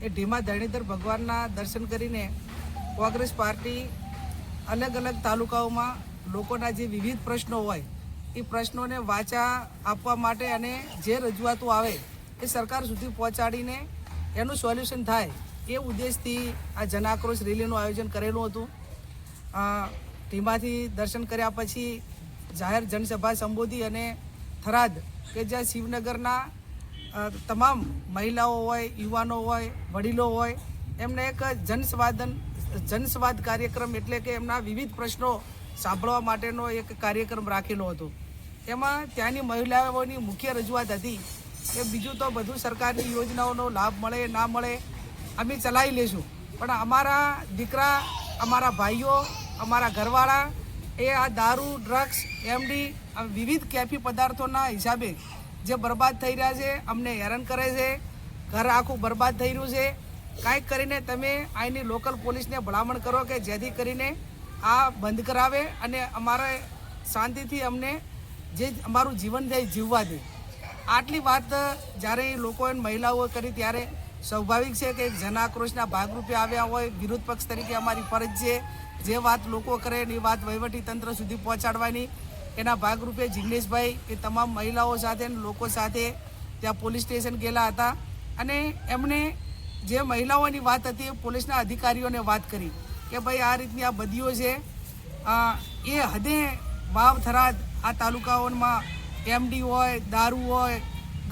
એ ઢીમા ધરણીધર ભગવાનના દર્શન કરીને કોંગ્રેસ પાર્ટી અલગ અલગ તાલુકાઓમાં લોકોના જે વિવિધ પ્રશ્નો હોય, એ પ્રશ્નોને વાચા આપવા માટે અને જે રજૂઆતો આવે, એ સરકાર સુધી પહોંચાડીને એનું સોલ્યુશન થાય, એ ઉદ્દેશથી આ જનાક્રોશ રેલીનું આયોજન કરેલું હતું. ઢીમાથી દર્શન કર્યા પછી જાહેર જનસભા સંબોધી અને થરાદ કે જ્યાં શિવનગરના તમામ મહિલાઓ હોય, યુવાનો હોય, વડીલો હોય, એમને એક જનસંવાદન, જનસંવાદ કાર્યક્રમ એટલે કે એમના વિવિધ પ્રશ્નો સાંભળવા માટેનો એક કાર્યક્રમ રાખેલો હતો. એમાં ત્યાંની મહિલાઓની મુખ્ય રજૂઆત હતી કે બીજું તો બધું સરકારની યોજનાઓનો લાભ મળે, ના મળે, અમે ચલાવી લેશું. પણ અમારા દીકરા, અમારા ભાઈઓ, અમારા ઘરવાળા એ આ દારૂ, ડ્રગ્સ, એમડી વિવિધ કેફી પદાર્થોના હિસાબે જે બરબાદ થઈ રહ્યા છે, અમને હેરાન કરે છે. ઘર આખું બરબાદ થઈ રહ્યું છે. કાંઈક કરીને તમે અહીંની લોકલ પોલીસને ભલામણ કરો કે જેથી કરીને આ બંધ કરાવે અને અમારે શાંતિથી અમને જે અમારું જીવન છે જીવવા દે. આટલી વાત જ્યારે લોકો લોકોએ મહિલાઓએ કરી ત્યારે સ્વાભાવિક છે કે જનાક્રોશના ભાગરૂપે આવ્યા હોય, વિરોધ પક્ષ તરીકે અમારી ફરજ છે. જે વાત લોકો કરે એની વાત વહીવટી તંત્ર સુધી પહોંચાડવાની. એના ભાગરૂપે જિગ્નેશભાઈ એ તમામ મહિલાઓ સાથે લોકો સાથે ત્યાં પોલીસ સ્ટેશન ગયેલા હતા. અને એમણે જે મહિલાઓની વાત હતી એ પોલીસના અધિકારીઓને વાત કરી કે ભાઈ આ રીતની આ બદીઓ છે. એ હદે વાવ થરાદ આ તાલુકાઓમાં એમડી હોય, દારૂ હોય,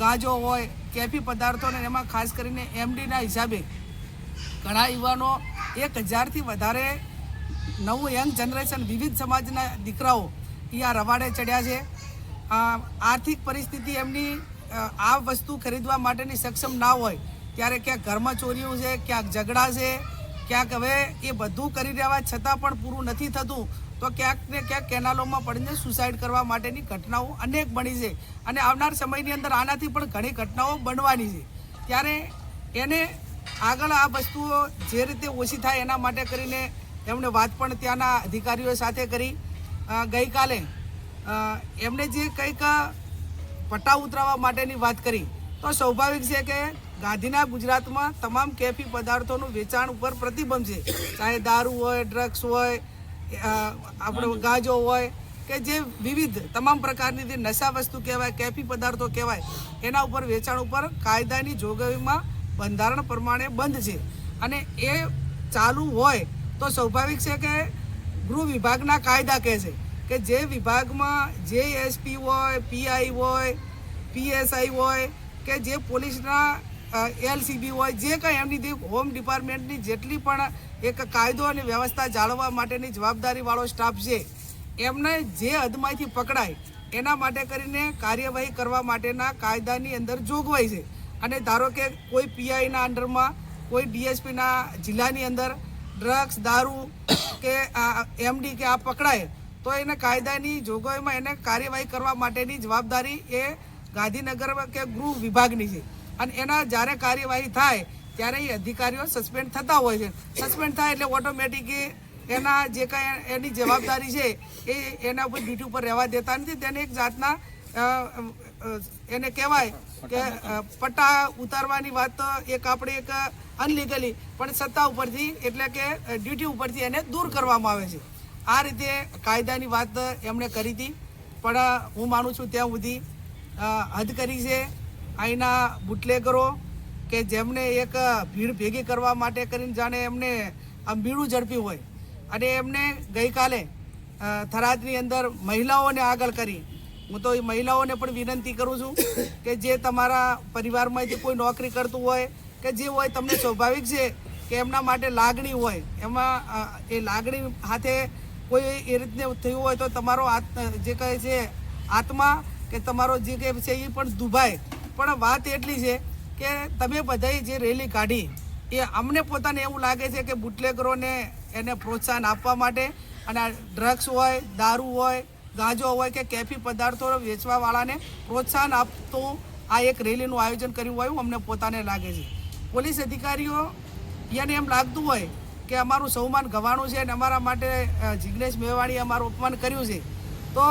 ગાંજો હોય, કેફી પદાર્થો અને એમાં ખાસ કરીને એમડીના હિસાબે ઘણા યુવાનો એક હજારથી વધારે નવું યંગ જનરેશન વિવિધ સમાજના દીકરાઓ એ આ રવાડે ચડ્યા છે. આર્થિક પરિસ્થિતિ એમની આ વસ્તુ ખરીદવા માટેની સક્ષમ ના હોય, ત્યારે ક્યાંક ઘરમાં ચોરીઓ છે, ક્યાંક ઝઘડા છે, ક્યાંક હવે એ બધું કરી રહ્યા છતાં પણ પૂરું નથી થતું, તો ક્યાંક ને ક્યાંક કેનાલોમાં પડીને સુસાઇડ કરવા માટેની ઘટનાઓ અનેક બની છે. અને આવનાર સમયની અંદર આનાથી પણ ઘણી ઘટનાઓ બનવાની છે. ત્યારે એને આગળ આ વસ્તુઓ જે રીતે ઓછી થાય એના માટે કરીને એમણે વાત પણ ત્યાંના અધિકારીઓ સાથે કરી. ગઈકાલે એમણે જે કંઈક પટ્ટા ઉતરાવવા માટેની વાત કરી, તો સ્વાભાવિક છે કે ગાંધીના ગુજરાતમાં તમામ કેફી પદાર્થોનું વેચાણ ઉપર પ્રતિબંધ છે. ચાહે દારૂ હોય ડ્રગ્સ હોય આપણો ગાજો હોય, કે જે વિવિધ તમામ પ્રકારની જે નશા વસ્તુ કહેવાય, કેફી પદાર્થો કહેવાય, એના ઉપર વેચાણ ઉપર કાયદાની જોગવાઈમાં બંધારણ પ્રમાણે બંધ છે. અને એ ચાલુ હોય, તો સ્વાભાવિક છે કે ગૃહ વિભાગના કાયદા કહે છે કે જે વિભાગમાં જે એસપી હોય પીઆઈ હોય પીએસઆઈ હોય કે જે પોલીસના એલસીબી હોય, જે કંઈ એમની હોમ ડિપાર્ટમેન્ટની જેટલી પણ એક કાયદો અને વ્યવસ્થા જાળવવા માટેની જવાબદારીવાળો સ્ટાફ છે, એમને જે હદમાંથી પકડાય, એના માટે કરીને કાર્યવાહી કરવા માટેના કાયદાની અંદર જોગવાઈ છે. અને ધારો કે કોઈ પીઆઈના અંડરમાં, કોઈ ડીએસપીના જિલ્લાની અંદર ડ્રગ્સ દારૂ કે એમડી કે આ પકડાય, તો એને કાયદાની જોગવાઈમાં એને કાર્યવાહી કરવા માટેની જવાબદારી એ ગાંધીનગર કે ગૃહ વિભાગની છે. અને એના જ્યારે કાર્યવાહી થાય ત્યારે એ અધિકારીઓ સસ્પેન્ડ થતા હોય છે. સસ્પેન્ડ થાય એટલે ઓટોમેટિક એના જે કાંઈ એની જવાબદારી છે, એ એના ઉપર ડ્યુટી ઉપર રહેવા દેતા નથી. તેને એક જાતના એને કહેવાય કે પટ્ટા ઉતારવાની વાત એક આપણે એક અનલીગલી, પણ સત્તા ઉપરથી, એટલે કે ડ્યુટી ઉપરથી એને દૂર કરવામાં આવે છે. આ રીતે કાયદાની વાત એમણે કરી હતી, પણ હું માનું છું ત્યાં સુધી હદ કરી છે. અહીંના બુટલેગરો કે જેમને એક ભીડ ભેગી કરવા માટે કરીને જાણે એમને આમ બીડું ઝડપ્યું હોય. અને એમને ગઈકાલે થરાદની અંદર મહિલાઓને આગળ કરી હું તો એ મહિલાઓને પણ વિનંતી કરું છું કે જે તમારા પરિવારમાં જે કોઈ નોકરી કરતું હોય, કે જે હોય તમને સ્વાભાવિક છે કે એમના માટે લાગણી હોય, એમાં એ લાગણી હાથે કોઈ એ રીતને થયું હોય તો તમારો જે કહે છે, આત્મા કે તમારો જે કે છે એ પણ દુભાય. પણ વાત એટલી છે કે તમે બધાએ જે રેલી કાઢી, એ અમને પોતાને એવું લાગે છે કે બુટલેગરોને એને પ્રોત્સાહન આપવા માટે અને ડ્રગ્સ હોય, દારૂ હોય ગાંજો હોય કે કેફી પદાર્થો વેચવાવાળાને પ્રોત્સાહન આપતું આ એક રેલીનું આયોજન કર્યું હોય અમને પોતાને લાગે છે. પોલીસ અધિકારીઓ એને એમ લાગતું હોય કે અમારું સૌમાન ગવાણું છે અને અમારા માટે જિગ્નેશ મેવાણીએ અમારું અપમાન કર્યું છે, તો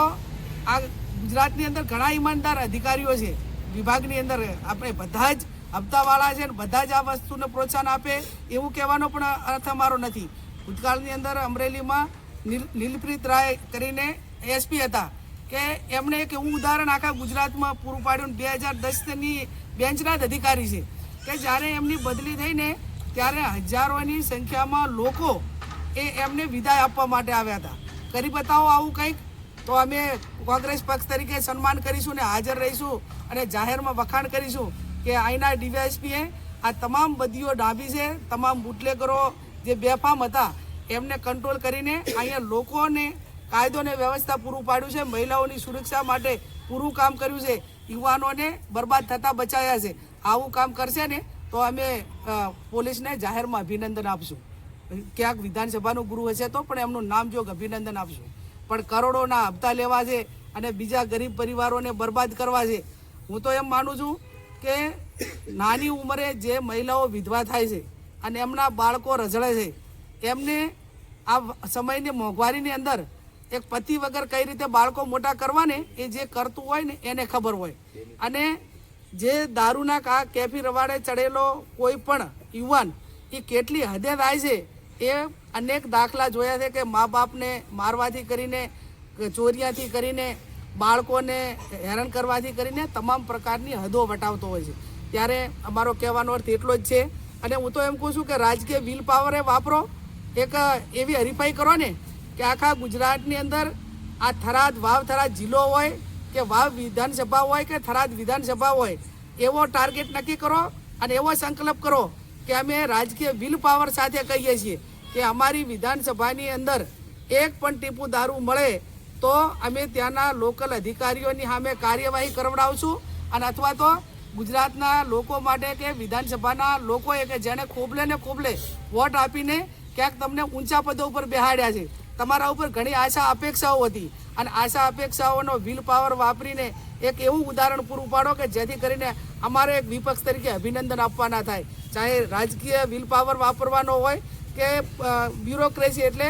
આ ગુજરાતની અંદર ઘણા ઈમાનદાર અધિકારીઓ છે. વિભાગની અંદર આપણે બધા જ હપ્તાવાળા છે ને બધા જ આ વસ્તુને પ્રોત્સાહન આપે એવું કહેવાનો પણ અર્થ અમારો નથી. ભૂતકાળની અંદર અમરેલીમાં નીલ- નીલપ્રીત રાય કરીને એસપી હતા કે એમણે એક એવું ઉદાહરણ આખા ગુજરાતમાં પૂરું પાડ્યું બે હજાર દસની બેન્ચના જ અધિકારી છે. કે જ્યારે એમની બદલી થઈને ત્યારે હજારોની સંખ્યામાં લોકો એ એમને વિદાય આપવા માટે આવ્યા હતા. કરી બતાવો આવું કંઈક? તો અમે કોંગ્રેસ પક્ષ તરીકે સન્માન કરીશું ને હાજર રહીશું અને જાહેરમાં વખાણ કરીશું કે અહીંના ડીવાયએસપીએ આ તમામ બદીઓ ડાબી છે, તમામ બુટલેગરો જે બેફામ હતા, એમને કંટ્રોલ કરીને અહીંયા લોકોને કાયદો અને વ્યવસ્થા પૂરું પાડ્યું છે, મહિલાઓની સુરક્ષા માટે પૂરું કામ કર્યું છે, યુવાનોને બરબાદ થતા બચાવ્યા છે. આવું કામ કરશે ને તો અમે પોલીસને જાહેરમાં અભિનંદન આપશું. ક્યાંક વિધાનસભાનું ગૃહ હશે તો પણ એમનું નામ જોગ અભિનંદન આપશું. પણ કરોડોના હપ્તા લેવા છે અને બીજા ગરીબ પરિવારોને બરબાદ કરવા છે. હું તો એમ માનું છું કે નાની ઉંમરે જે મહિલાઓ વિધવા થાય છે અને એમના બાળકો રઝળે છે, એમને આ સમયની મોંઘવારીની અંદર એક પતિ વગર કઈ રીતે બાળકો મોટા કરવા ને એ જે કરતું હોય ને, એને ખબર હોય. અને જે દારૂના કા કેફી રવાડે ચડેલો કોઈ પણ યુવાન, એ કેટલી હદે થાય છે, એ અનેક દાખલા જોયા છે કે મા બાપને મારવાથી કરીને ચોરિયાથી કરીને, બાળકોને હેરાન કરવાથી કરીને તમામ પ્રકારની હદો વટાવતો હોય છે. ત્યારે અમારો કહેવાનો અર્થ એટલો જ છે. અને હું તો એમ કહું છું કે રાજકીય વિલ પાવરે વાપરો, એક એવી હરીફાઈ કરો ને કે આખા ગુજરાતની અંદર આ થરાદ વાવ, થરાદ જિલ્લો હોય કે વાવ વિધાનસભા હોય કે થરાદ વિધાનસભા હોય, એવો ટાર્ગેટ નક્કી કરો અને એવો સંકલ્પ કરો કે અમે રાજકીય વિલ પાવર સાથે કહીએ છીએ કે અમારી વિધાનસભાની અંદર એક પણ ટીપુ દારૂ મળે તો અમે ત્યાંના લોકલ અધિકારીઓની સામે કાર્યવાહી કરવડાવશું અને અથવા તો ગુજરાતના લોકો માટે કે વિધાનસભાના લોકોએ કે જેને ખોબલે ને ખોબલે વોટ આપીને ક્યાંક તમને ઊંચા પદો ઉપર બેહાડ્યા છે. તમારા ઉપર ઘણી આશા અપેક્ષાઓ હતી. અને આશા અપેક્ષાઓનો વિલ પાવર વાપરીને એક એવું ઉદાહરણ પૂરું પાડો કે જેથી કરીને અમારે એક વિપક્ષ તરીકે અભિનંદન આપવાના થાય. ચાહે રાજકીય વિલ પાવર વાપરવાનો હોય કે બ્યુરોક્રેસી એટલે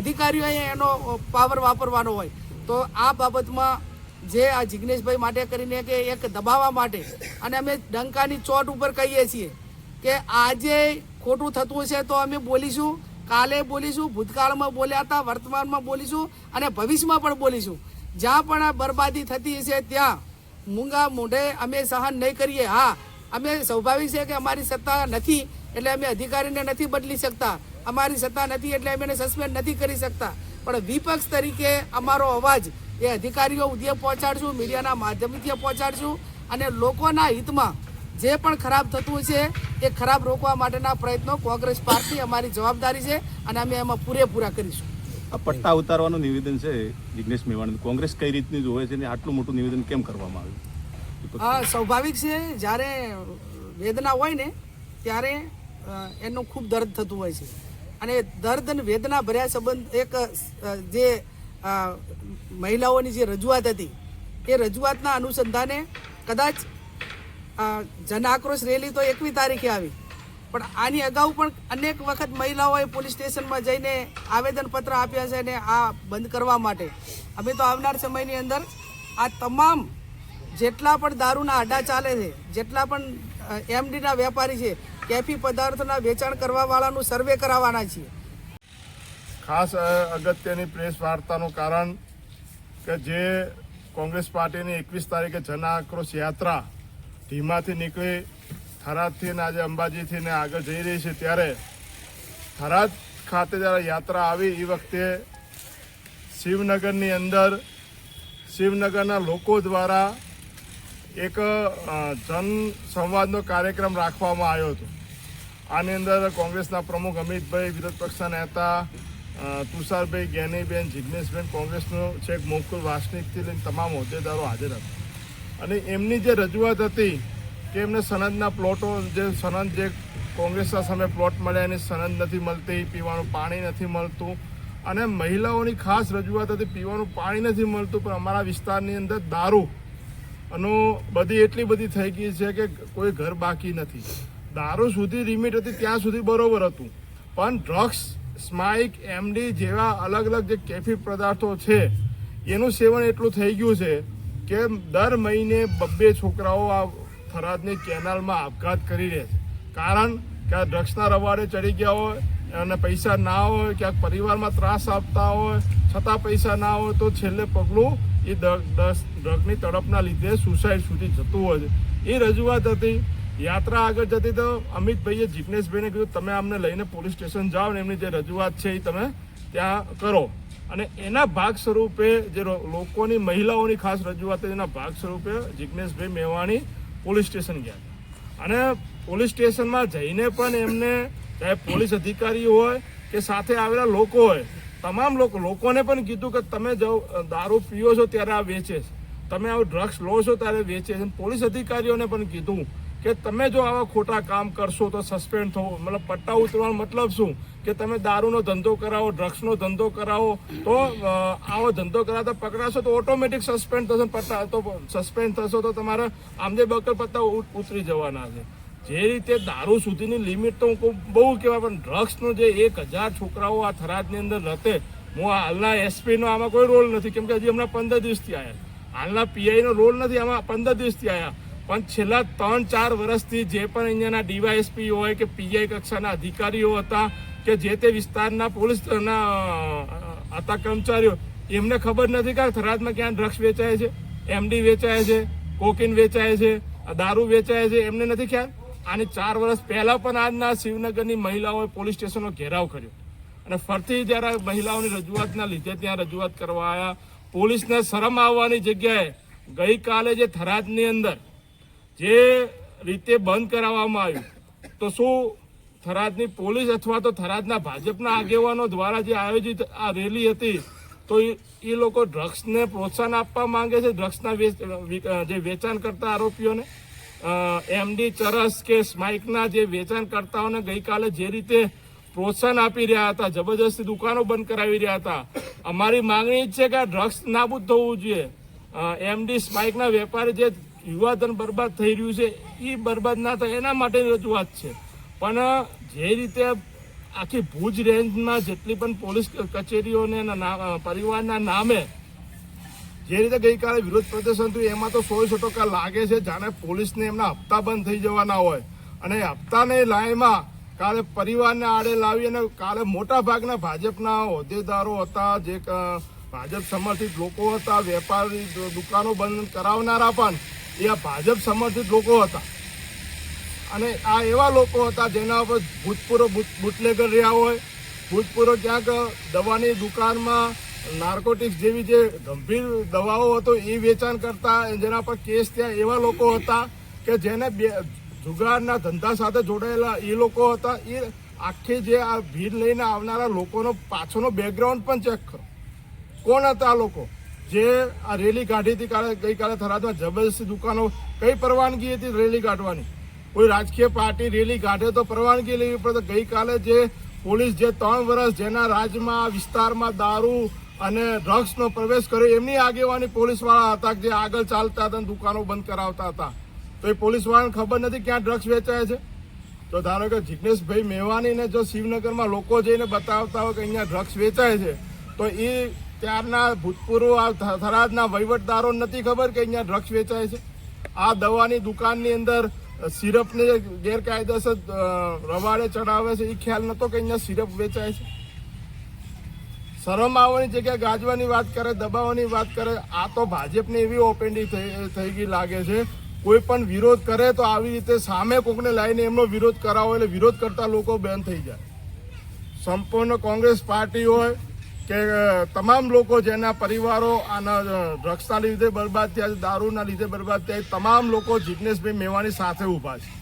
અધિકારીઓએ એનો પાવર વાપરવાનો હોય. તો આ બાબતમાં જે આ જિગ્નેશભાઈ માટે કરીને કે એક દબાવવા માટે અને અમે ડંકાની ચોટ ઉપર કહીએ છીએ કે આજે ખોટું થતું છે તો અમે બોલીશું. કાલે બોલીશું, ભૂતકાળમાં બોલ્યા હતા, વર્તમાનમાં બોલીશું અને ભવિષ્યમાં પણ બોલીશું. જ્યાં પણ આ બરબાદી થતી છે ત્યાં મૂંગા મોઢે અમે સહન નહીં કરીએ. હા, અમે સ્વાભાવિક છે કે અમારી સત્તા નથી, એટલે અમે અધિકારીને નથી બદલી શકતા. અમારી સત્તા નથી, એટલે અમે એને સસ્પેન્ડ નથી કરી શકતા. પણ વિપક્ષ તરીકે અમારો અવાજ એ અધિકારીઓ સુધી પહોંચાડશું, મીડિયાના માધ્યમથી પહોંચાડશું અને લોકોના હિતમાં જે પણ ખરાબ થતું છે એ ખરાબ રોકવા માટેના પ્રયત્નો કોંગ્રેસ પાર્ટી અમારી જવાબદારી છે અને અમે એમાં પૂરેપૂરા કરીશું. પટ્ટા ઉતારવાનું નિવેદન છે જિગ્નેશ મેવાણી. કોંગ્રેસ કઈ રીતની જોવે છે ને આટલું મોટું નિવેદન કેમ કરવામાં આવ્યું આ સ્વાભાવિક છે જ્યારે વેદના હોય ને ત્યારે એનું ખૂબ દર્દ થતું હોય છે. અને દર્દ અને વેદના ભર્યા સંબંધ એક જે મહિલાઓની જે રજૂઆત હતી એ રજૂઆતના અનુસંધાને કદાચ જન આક્રોશ રેલી તો એકવી તારીખે આવી. પણ આની અગાઉ પણ અનેક વખત મહિલાઓએ પોલીસ સ્ટેશનમાં જઈને આવેદનપત્ર આપ્યા છે અને આ બંધ કરવા માટે. અમે તો આવનાર સમયની અંદર આ તમામ જેટલા પણ દારૂના આડા ચાલે છે, જેટલા પણ એમડીના વેપારી છે, કેફી પદાર્થોના વેચાણ કરવાવાળાનું સર્વે કરાવવાના છીએ. ખાસ અગત્યની પ્રેસ વાર્તાનું કારણ કે જે કોંગ્રેસ પાર્ટીની એકવીસ તારીખે જન આક્રોશ યાત્રા ધીમાથી નીકળી થરાદથી આજે અંબાજીથી ને આગળ જઈ રહી છે. ત્યારે થરાદ ખાતે જ્યારે યાત્રા આવી એ વખતે શિવનગરની અંદર શિવનગરના લોકો દ્વારા એક જનસંવાદનો જન સંવાદનો કાર્યક્રમ રાખવામાં આવ્યો હતો. આની અંદર કોંગ્રેસના પ્રમુખ અમિતભાઈ, વિરોધ પક્ષના નેતા તુષારભાઈ જ્ઞાનીબેન જિગ્નેશબેન કોંગ્રેસનો છેક મુકુલ વાસનિકથી લઈને તમામ હોદ્દેદારો હાજર હતા. અને એમની જે રજૂઆત હતી કે એમને સનદના પ્લોટો જે સનદ જે કોંગ્રેસના સામે પ્લોટ મળ્યા, એની સનદ નથી મળતી, પીવાનું પાણી નથી મળતું. અને મહિલાઓની ખાસ રજૂઆત હતી, પીવાનું પાણી નથી મળતું, પણ અમારા વિસ્તારની અંદર દારૂ. અનો બધી એટલી બધી થઈ ગઈ છે કે કોઈ ઘર બાકી નથી. દારૂ સુધી લિમિટ હતી, ત્યાં સુધી બરોબર હતું. પણ ડ્રગ્સ, સ્માઇક, એમડી જેવા અલગ અલગ જે કેફી પદાર્થો છે, એનું સેવન એટલું થઈ ગયું છે કે દર મહિને બબ્બે છોકરાઓ આ થરાદની કેનાલમાં આપઘાત કરી રહ્યા છે. કારણ કે આ ડ્રગ્સના રવાડે ચડી ગયા હોય અને પૈસા ના હોય, ક્યાંક પરિવારમાં ત્રાસ આપતા હોય, છતાં પૈસા ના હોય, તો છેલ્લે પગલું એ ડ્રગની તડપના લીધે સુસાઇડ સુધી જતું હોય છે. એ રજૂઆત હતી. યાત્રા આગળ જતી તો અમિતભાઈએ જીગ્નેશભાઈને કીધું, તમે અમને લઈને પોલીસ સ્ટેશન જાઓ ને, એમની જે રજૂઆત છે એ તમે ત્યાં કરો. અને એના ભાગ સ્વરૂપે જે લોકોની, મહિલાઓની ખાસ રજૂઆત એના ભાગ સ્વરૂપે જિજ્ઞેશભાઈ મેવાણી પોલીસ સ્ટેશન ગયા. અને પોલીસ સ્ટેશનમાં જઈને પણ એમને, ચાહે પોલીસ અધિકારી હોય કે સાથે આવેલા લોકો હોય, તમામ લોકો, લોકોને પણ કીધું કે તમે જો દારૂ પીઓ છો ત્યારે આ વેચે છે તમે આવું ડ્રગ્સ લો છો ત્યારે વેચે છે પોલીસ અધિકારીઓને પણ કીધું કે તમે જો આવા ખોટા કામ કરશો તો સસ્પેન્ડ થવો. મતલબ પટ્ટા ઉતરવાનો મતલબ શું? કે તમે દારૂનો ધંધો કરાવો ડ્રગ્સનો ધંધો કરાવો, તો આવો ધંધો કરાવતા પકડાશો તો ઓટોમેટિક સસ્પેન્ડ થશે પટ્ટા. તો સસ્પેન્ડ થશો તો તમારા આમદે બકર પત્તા ઉતરી જવાના છે. જે રીતે દારૂ સુધીની લિમિટ તો હું બહુ કહેવાય, પણ ડ્રગ્સનો જે એક હજાર છોકરાઓ આ થરાદની અંદર રહે હું હાલના એસપીનો આમાં કોઈ રોલ નથી. કેમ કે હજી હમણાં પંદર દિવસથી આવ્યા હાલના પીઆઈનો રોલ નથી, આમાં પંદર દિવસથી આવ્યા પણ છેલ્લા ત્રણ ચાર વર્ષથી જે પણ અહીંયાના ડીવાયએસપી હોય કે પીઆઈ કક્ષાના અધિકારીઓ હતા કે જે તે વિસ્તારના પોલીસના હતા કર્મચારીઓ, એમને ખબર નથી કે થરાદમાં ક્યાં ડ્રગ્સ વેચાય છે, એમડી વેચાય છે, કોકીન વેચાય છે, દારૂ વેચાય છે, એમને નથી ખ્યાલ? આની ચાર વર્ષ પહેલા પણ આજના શિવનગરની મહિલાઓએ પોલીસ સ્ટેશનનો ઘેરાવ કર્યો. અને ફરતી જ્યારે મહિલાઓની રજૂઆતના લીધે ત્યાં રજૂઆત કરવા આવ્યા પોલીસને શરમ આવવાની જગ્યાએ ગઈકાલે જે થરાદની અંદર જે રીતે બંધ કરાવવામાં આવ્યું, તો શું થરાદની પોલીસ અથવા તો થરાદના ભાજપના આગેવાનો દ્વારા જે આયોજિત આ રેલી હતી, તો એ લોકો ડ્રગ્સને પ્રોત્સાહન આપવા માંગે છે, ડ્રગ્સના જે વેચાણ કરતા આરોપીઓને એમડી ચરસ કે સ્માઇકના જે વેચાણ કરતાઓને ગઈકાલે જે રીતે પ્રોત્સાહન આપી રહ્યા હતા, જબરજસ્તી દુકાનો બંધ કરાવી રહ્યા હતા, અમારી માંગણી છે કે ડ્રગ્સ નાબૂદ થવું જોઈએ. એમડી સ્માઇકના વેપારી જે યુવાધન બરબાદ થઈ રહ્યું છે, એ બરબાદ ના થાય એના માટે રજૂઆત છે. પણ જે રીતે આખી ભુજ રેન્જમાં જેટલી પણ પોલીસ કચેરીઓને પરિવારના નામે જે રીતે ગઈકાલે વિરોધ પ્રદર્શન થયું, એમાં તો સો સો ટકા લાગે છે, જાણે પોલીસને એમના હપ્તા બંધ થઈ જવાના હોય. અને હપ્તાની લાઈમાં કાલે પરિવારને આડે લાવી અને કાલે મોટા ભાગના ભાજપના હોદ્દેદારો હતા, જે ભાજપ સમર્થિત લોકો હતા, વેપારી દુકાનો બંધ કરાવનારા પણ એ આ ભાજપ સમર્થિત લોકો હતા. અને આ એવા લોકો હતા જેના ઉપર ભૂતપૂર્વ બુટ- બુટલેગર રહ્યા હોય, ભૂતપૂર્વ ક્યાંક દવાની દુકાનમાં નાર્કોટિક્સ જેવી જે ગંભીર દવાઓ હતો એ વેચાણ કરતા જેના પર કેસ ત્યાં એવા લોકો હતા કે જેને બે, જુગારના ધંધા સાથે જોડાયેલા એ લોકો હતા. એ આખી જે આ ભીડ લઈને આવનારા લોકોનો પાછળનો બેકગ્રાઉન્ડ પણ ચેક કરો. કોણ હતા આ લોકો? જે આ રેલી કાઢી હતી કાલે ગઈકાલે થરાદમાં જબરજસ્તી દુકાનો, કઈ પરવાનગી હતી રેલી કાઢવાની? કોઈ રાજકીય પાર્ટી રેલી કાઢે તો પરવાનગી લેવી પડે. ગઈકાલે જે પોલીસ જે ત્રણ વર્ષ જેના રાજમાં વિસ્તારમાં દારૂ અને ડ્રગ્સનો પ્રવેશ કર્યો, એમની આગેવાની પોલીસવાળા હતા જે આગળ ચાલતા હતા દુકાનો બંધ કરાવતા હતા. તો એ પોલીસવાળાને ખબર નથી ક્યાં ડ્રગ્સ વેચાય છે? તો ધારો કે જિજ્ઞેશભાઈ મેવાણીને જો શિવનગરમાં લોકો જઈને બતાવતા હોય કે અહીંયા ડ્રગ્સ વેચાય છે, તો એ ત્યારના ભૂતપૂર્વ આ થરાદના વહીવટદારો નથી ખબર કે અહીંયા ડ્રગ્સ વેચાય છે. આ દવાની દુકાનની અંદર સિરપને ગેરકાયદેસર રવાડે ચડાવે છે એ ખ્યાલ નતો કે અહીંયા સિરપ વેચાય છે. શરમ આવવાની જગ્યાએ ગાજવાની વાત કરે, દબાવવાની વાત કરે, આ તો ભાજપની એવી ઓપેન્ડી થઈ થઈ ગઈ લાગે છે. કોઈ પણ વિરોધ કરે તો આવી રીતે સામે કોકને લાવીને એમનો વિરોધ કરાવો એટલે વિરોધ કરતા લોકો બેન થઈ જાય. સંપૂર્ણ કોંગ્રેસ પાર્ટી હોય કે તમામ લોકો જેના પરિવારો આના ડ્રગ્સના લીધે બરબાદ થયા છે, દારૂના લીધે બરબાદ થયા તમામ લોકો જિજ્ઞેશભાઈ મેવાણી સાથે ઊભા છે.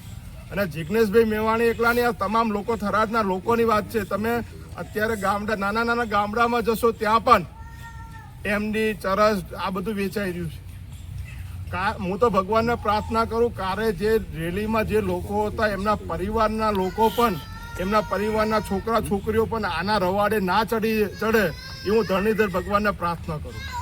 અને જિજ્ઞેશભાઈ મેવાણી એકલાની આ તમામ લોકો થરાદના લોકોની વાત છે. તમે અત્યારે ગામડા, નાના નાના ગામડામાં જશો ત્યાં પણ એમડી ચરસ, આ બધું વેચાઈ રહ્યું છે. હું તો ભગવાનને પ્રાર્થના કરું, કારે જે રેલીમાં જે લોકો હતા, એમના પરિવારના લોકો પણ એમના પરિવારના છોકરા, છોકરીઓ પણ આના રવાડે ના ચડી, ચડે એ હું ધરણીધર ભગવાનને પ્રાર્થના કરું.